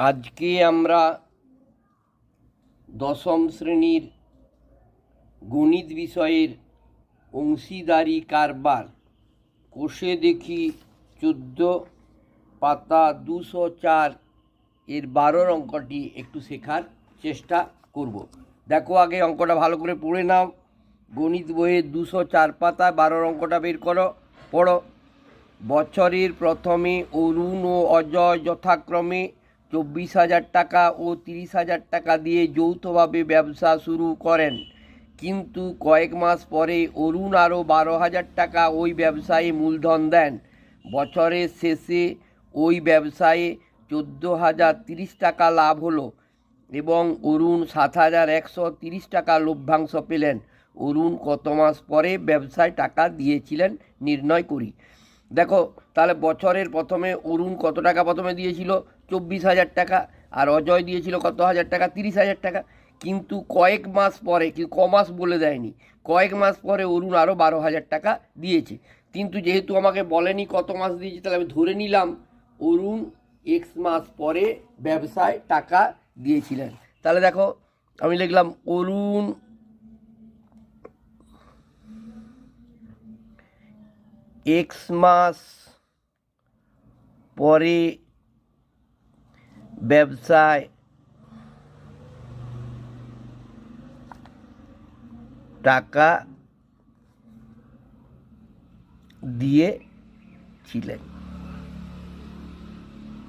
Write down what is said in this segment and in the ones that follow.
আজকে আমরা দশম শ্রেণির গণিত বিষয়ের অংশীদারি কারবার, কোষে দেখি চোদ্দ পাতা দুশো চার এর বারোর অঙ্কটি একটু শেখার চেষ্টা করব। দেখো আগে অঙ্কটা ভালো করে পড়ে নাও। গণিত বইয়ের দুশো চার পাতায় বারোর অঙ্কটা বের করো, পড়ো। বছরের প্রথমে অরুণ ও অজয় যথাক্রমে চব্বিশ হাজার টাকা ও তিরিশ হাজার টাকা দিয়ে যৌথভাবে ব্যবসা শুরু করেন। কিন্তু কয়েক মাস পরে অরুণ আরও বারো হাজার টাকা ওই ব্যবসায়ে মূলধন দেন। বছরের শেষে ওই ব্যবসায়ে চোদ্দ হাজার তিরিশ টাকা লাভ হলো এবং অরুণ সাত হাজার একশো তিরিশ টাকা লভ্যাংশ পেলেন। অরুণ কত মাস পরে ব্যবসায় টাকা দিয়েছিলেন নির্ণয় করি। দেখো, তাহলে বছরের প্রথমে অরুণ কত টাকা প্রথমে দিয়েছিল? চব্বিশ হাজার টাকা, আর অজয় দিয়েছিল কত হাজার টাকা? তিরিশ হাজার টাকা। কিন্তু কয়েক মাস পরে, কি মাস বলে দেয়নি, কয়েক মাস পরে অরুণ আরও বারো হাজার টাকা দিয়েছে। কিন্তু যেহেতু আমাকে বলেনি কত মাস দিয়েছে, তাহলে আমি ধরে নিলাম, অরুণ এক্স মাস পরে ব্যবসায় টাকা দিয়েছিলেন। তাহলে দেখো, আমি লিখলাম, অরুণ এক্স মাস পরে ব্যবসায় টাকা দিয়েছিলেন।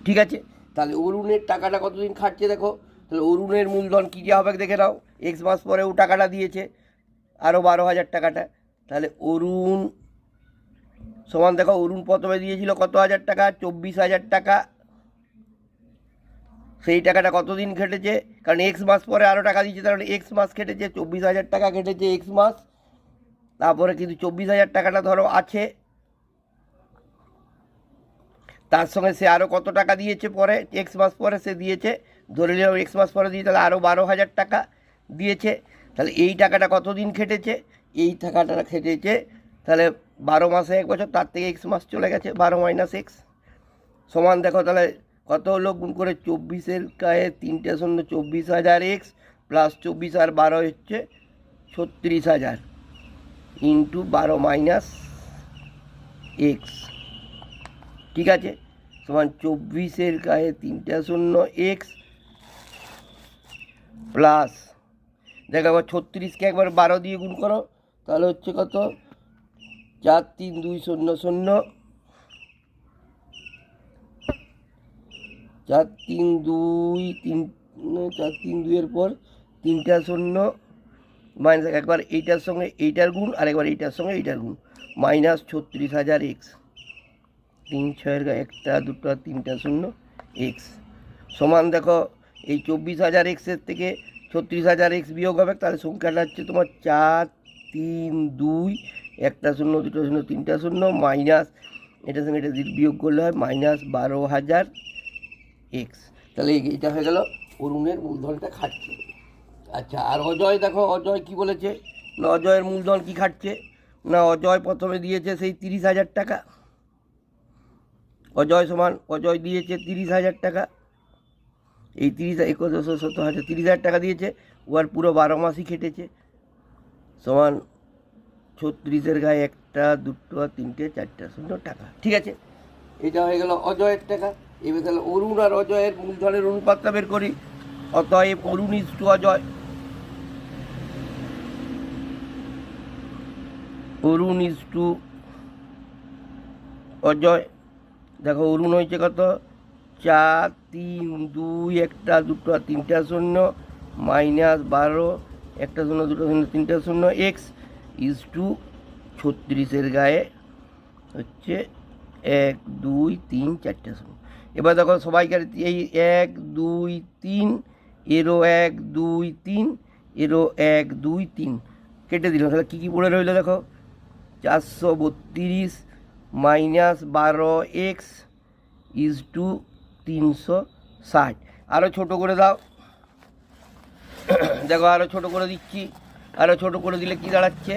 ঠিক আছে? তাহলে অরুণের টাকাটা কতদিন খাটছে দেখো? তাহলে অরুণের মূলধন কী কী হবে দেখে নাও। এক্স মাস পরে ও টাকাটা দিয়েছে আরও বারো হাজার টাকাটা। তাহলে অরুণ, সমান দেখো, অরুণ প্রথমে দিয়েছিল কত হাজার টাকা? চব্বিশ হাজার টাকা। সেই টাকাটা কতদিন খেটেছে? কারণ এক্স মাস পরে আরও টাকা দিয়েছে তাহলে এক্স মাস খেটেছে, চব্বিশ হাজার টাকা কেটেছে এক্স মাস। তারপরে কিন্তু চব্বিশ হাজার টাকাটা ধরো আছে। তার সঙ্গে সে আরও কত টাকা দিয়েছে পরে? এক্স মাস পরে সে দিয়েছে। ধরে নিলাম এক্স মাস পরে দিয়ে তাহলে আরও বারো হাজার টাকা দিয়েছে। তাহলে এই টাকাটা কতদিন খেটেছে? এই টাকাটা খেটেছে তাহলে বারো মাসে এক বছর, তার থেকে এক্স মাস চলে গেছে, বারো মাইনাস এক্স সমান দেখো তাহলে কত হলো? গুণ করে চব্বিশের গায়ে তিনটে শূন্য চব্বিশ হাজার এক্স প্লাস চব্বিশ আর বারো হচ্ছে ছত্রিশ হাজার ইন্টু বারো মাইনাস এক্স ঠিক আছে? সমান চব্বিশের গায়ে তিনটে শূন্য এক্স প্লাস দেখো একবার ছত্রিশকে একবার বারো দিয়ে গুণ করো, তাহলে হচ্ছে কত? চার তিন দুই শূন্য শূন্য চার তিন দুই, তিন চার তিন দুইয়ের পর তিনটা শূন্য মাইনাস একবার এইটার সঙ্গে এইটার গুণ, আর একবার এইটার সঙ্গে এইটার গুণ মাইনাস ছত্রিশ হাজার এক্স তিন ছয়ের একটা, দুটো, তিনটা শূন্য এক্স সমান দেখো, এই চব্বিশ হাজার এক্সের থেকে ছত্রিশ হাজার এক্স বিয়োগ হবে, তাহলে সংখ্যাটা হচ্ছে তোমার চার, তিন, দুই, একটা শূন্য, দুটো শূন্য, তিনটা শূন্য মাইনাস এটার সঙ্গে এটা বিয়োগ করলে হয় মাইনাস বারো হাজার এক্স তাহলে এটা হয়ে গেল অরুণের মূলধনটা খাটছে। আচ্ছা আর অজয় দেখো, অজয় কি বলেছে? না, অজয়ের মূলধন কি খাটছে? না, অজয় প্রথমে দিয়েছে সেই তিরিশ হাজার টাকা। অজয় সমান, অজয় দিয়েছে তিরিশ হাজার টাকা। এই তিরিশ একুশ সত্তর হাজার তিরিশ হাজার টাকা দিয়েছে। ও আর পুরো বারো মাসই খেটেছে। সমান ছত্রিশের গায়ে একটা, দুটো, তিনটে, চারটা, শূন্য টাকা। ঠিক আছে? এটা হয়ে গেল অজয়ের টাকা। এবার তাহলে অরুণ আর অজয়ের মূলধনের অনুপাতটা বের করি। অতএব Arun is to Ajay. Arun is to Ajay. দেখো, অরুণ হয়েছে কত? চার, তিন, দুই, একটা, দুটো তিনটা শূন্য, মাইনাস বারো, একটা শূন্য, দুটো শূন্য, তিনটা শূন্য এক্স ইজ টু ছত্রিশের গায়ে হচ্ছে এক, দুই, তিন, চারটা শূন্য। এবার দেখো সবাইকার এই এক, দুই, তিন, এরও এক, দুই, তিন, এরও এক, দুই, তিন। কেটে দিলাম। তাহলে কী কী পড়ে রইল দেখো? চারশো বত্রিশ মাইনাস বারো এক্স ইজ টু তিনশো ষাট। আরও ছোটো করে দাও। দেখো আরও ছোটো করে দিচ্ছি। আরও ছোটো করে দিলে কি দাঁড়াচ্ছে?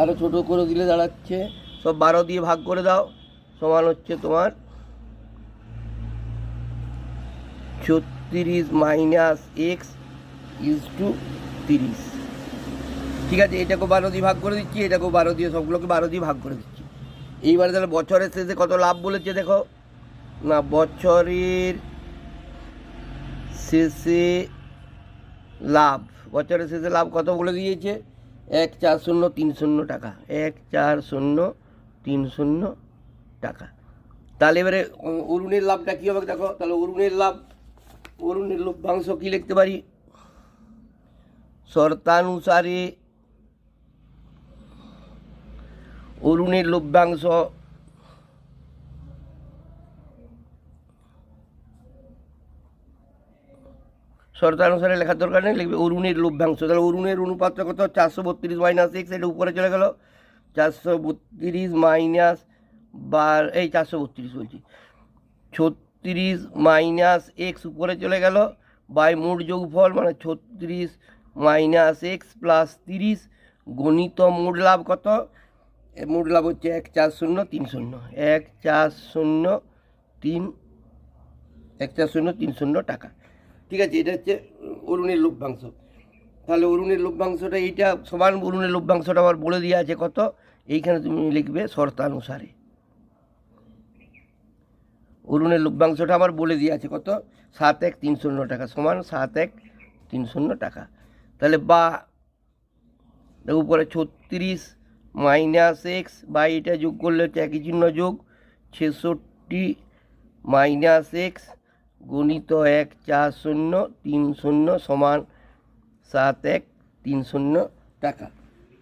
আরও ছোটো করে দিলে দাঁড়াচ্ছে। সব বারো দিয়ে ভাগ করে দাও। সমান হচ্ছে তোমার ছত্রিশ মাইনাস এক্স ইজ টু তিরিশ। ঠিক আছে, এটাকেও বারো দিয়ে ভাগ করে দিচ্ছি, এটাকেও বারো দিয়ে সবগুলোকে বারো দিয়ে ভাগ করে দিচ্ছি। এইবারে তাহলে বছরের শেষে কত লাভ বলেছে দেখো? না, বছরের শেষে লাভ, বছরের শেষে লাভ কত বলে দিয়েছে? এক চার শূন্য তিন শূন্য টাকা, এক চার শূন্য তিন শূন্য টাকা। তাহলে এবারে অরুণের লাভটা কী হবে দেখো? তাহলে অরুণের লাভ অরুণের লভ্যাংশ কী লিখতে পারি? শর্তানুসারে অরুণের লভ্যাংশ শর্তানুসারে লেখার দরকার নেই, লিখবে অরুণের লভ্যাংশ তাহলে অরুণের অনুপাতটা কত? চারশো বত্রিশ মাইনাস এক্স এটা উপরে চলে গেল। চারশো বত্রিশ মাইনাস বার, এই চারশো বত্রিশ বলছি। ছত্রিশ মাইনাস এক্স উপরে চলে গেল বাই মোট যোগফল মানে ছত্রিশ মাইনাস এক্স প্লাস তিরিশ গণিত মোট লাভ কত? মোট লাভ হচ্ছে এক চার শূন্য তিন শূন্য। এক চার শূন্য তিন, এক চার শূন্য তিন শূন্য টাকা। ঠিক আছে, এটা হচ্ছে অরুণের লভ্যাংশ। তাহলে অরুণের লভ্যাংশটা এইটা, সমান অরুণের লভ্যাংশটা আবার বলে দেওয়া আছে কত? এইখানে তুমি লিখবে শর্তানুসারে। অরুণের লভ্যাংশটা আমার বলে দিয়ে আছে, কত? সাত এক তিন শূন্য টাকা সমান সাত এক তিন শূন্য টাকা। তাহলে বা উপরে ছত্রিশ মাইনাস এক্স, বা এটা যোগ করলে হচ্ছে একই চিহ্ন যোগ ছেষট্টি মাইনাস এক্স গণিত এক চার শূন্য তিন শূন্য সমান সাত এক তিন শূন্য টাকা।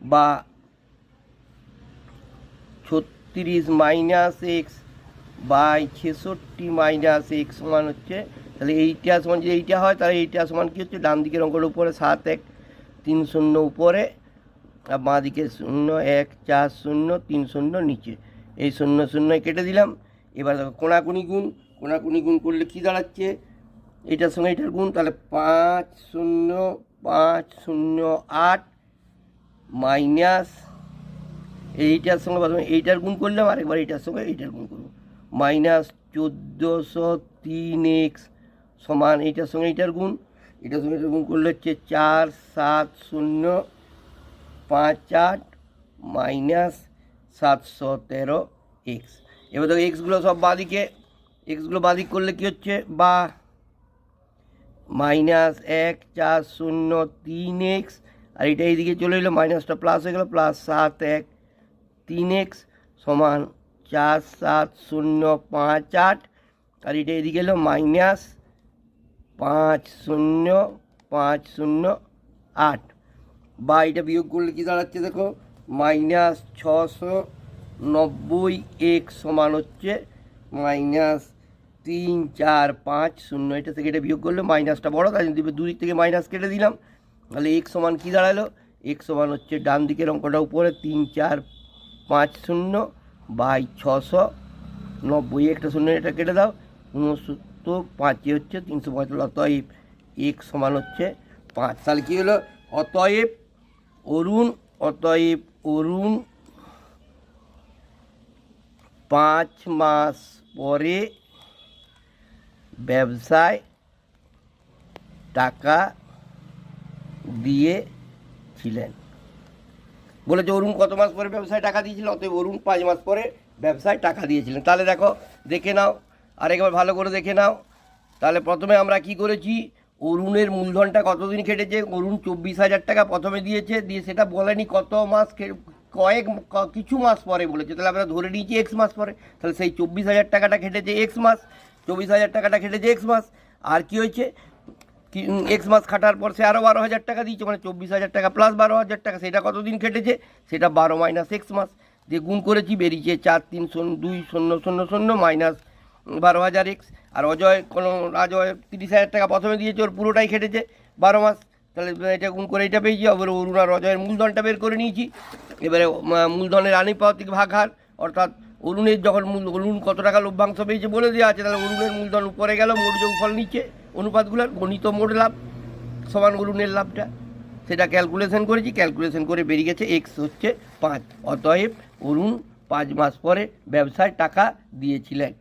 বা ছত্রিশ মাইনাস এক্স বাই ছেষট্টি মাইনাস এক্স সমান হচ্ছে, তাহলে এইটা সমান যদি এইটা হয়, তাহলে এইটা সমান কী হচ্ছে? ডান দিকের অঙ্কের উপরে সাত এক, তিন শূন্য উপরে, আর বাঁ দিকে শূন্য এক, চার শূন্য, তিন শূন্য নিচে। এই শূন্য শূন্য কেটে দিলাম। এবার দেখো, কোনাকুনি গুণ কোনাকুনি গুণ করলে কী দাঁড়াচ্ছে? এটার সঙ্গে এটার গুণ, তাহলে পাঁচ শূন্য পাঁচ শূন্য আট মাইনাস এইটার সঙ্গে এইটার গুণ করলাম, আরেকবার এইটার সঙ্গে এইটার গুণ করব। মাইনাস চোদ্দোশো তিন এক্স সমান এইটার সঙ্গে এইটার গুণ। এটার সঙ্গে এটার গুণ করলে হচ্ছে চার, সাত, শূন্য, পাঁচ, আট, মাইনাস সাতশো তেরো এক্স। এবার দেখো এক্সগুলো সব বাঁদিকে, এক্সগুলো বাঁদিক করলে কী হচ্ছে? বা মাইনাস এক, চার, শূন্য, তিন এক্স। আর এটা এইদিকে চলে এলো, মাইনাসটা প্লাস হয়ে গেলো, প্লাস সাত, এক, তিন এক্স সমান চার সাত শূন্য পাঁচ আট আর এটা এদিকে এলো, মাইনাস পাঁচ শূন্য পাঁচ শূন্য আট। বা এটা বিয়োগ করলে কী দাঁড়াচ্ছে দেখো? মাইনাস ছশো নব্বই এক সমান হচ্ছে মাইনাস তিন চার পাঁচ শূন্য। এটা থেকে এটা বিয়োগ করলে মাইনাসটা বড়, তাই জন্য দুই দিক থেকে মাইনাস কেটে দিলাম। তাহলে এক সমান কী দাঁড়াল? এক সমান হচ্ছে ডান দিকের অঙ্কটা উপরে, তিন চার পাঁচ শূন্য বাই ছশো নব্বই, একটা শূন্য, এটা কেটে দাও। উনসত্তর পাঁচে হচ্ছে তিনশো পঁয়তাল্লিশ, অতএব এক সমান হচ্ছে পাঁচ। তাহলে কী হলো? অতএব অরুণ অতএব অরুণ পাঁচ মাস পরে ব্যবসায় টাকা দিয়েছিলেন বলেছে, অরুণ কত মাস পরে ব্যবসায় টাকা দিয়েছিলেন অতএব অরুণ পাঁচ মাস পরে ব্যবসায় টাকা দিয়েছিলেন। তাহলে দেখো, দেখে নাও আরেকবার ভালো করে দেখে নাও। তাহলে প্রথমে আমরা কি করেছি? অরুণের মূলধনটা কতদিন খেটেছে? অরুণ চব্বিশ হাজার টাকা প্রথমে দিয়েছে, দিয়ে সেটা বলেনি কত মাস কয়েক কিছু মাস পরে বলেছে। তাহলে আমরা ধরে নিয়েছি এক্স মাস পরে। তাহলে সেই চব্বিশ হাজার টাকাটা খেটেছে এক্স মাস, চব্বিশ হাজার টাকাটা খেটেছে এক্স মাস। আর কি হয়েছে? এক্স মাস খাটার পর সে আরও বারো হাজার টাকা দিয়েছে মানে চব্বিশ হাজার টাকা প্লাস বারো হাজার টাকা। সেটা কতদিন খেটেছে? সেটা বারো মাইনাস এক্স মাস। দিয়ে গুণ করেছি, বেরিয়েছে চার, তিন, শূন্য, দুই, শূন্য শূন্য শূন্য মাইনাস বারো হাজার এক্স আর অজয়, কোনো অজয় তিরিশ হাজার টাকা প্রথমে দিয়েছে, ওর পুরোটাই খেটেছে বারো মাস। তাহলে এটা গুণ করে এটা পেয়েছি, আবার অরুণ আর অজয়ের মূলধনটা বের করে নিয়েছি। এবারে মূলধনের আনিপাতিক ভাগ হার। অর্থাৎ অরুণের যখন মূল অরুণ কত টাকা লভ্যাংশ পেয়েছে বলে দেওয়া আছে, তাহলে অরুণের মূলধন উপরে গেল, মোট যোগফল নিচে। অনুপাতগুলোর গণিত মোট লাভ সমান অরুণের লাভটা। সেটা ক্যালকুলেশন করেছি ক্যালকুলেশন করে বেরিয়ে গেছে এক্স হচ্ছে পাঁচ। অতএব অরুণ পাঁচ মাস পরে ব্যবসায় টাকা দিয়েছিলেন।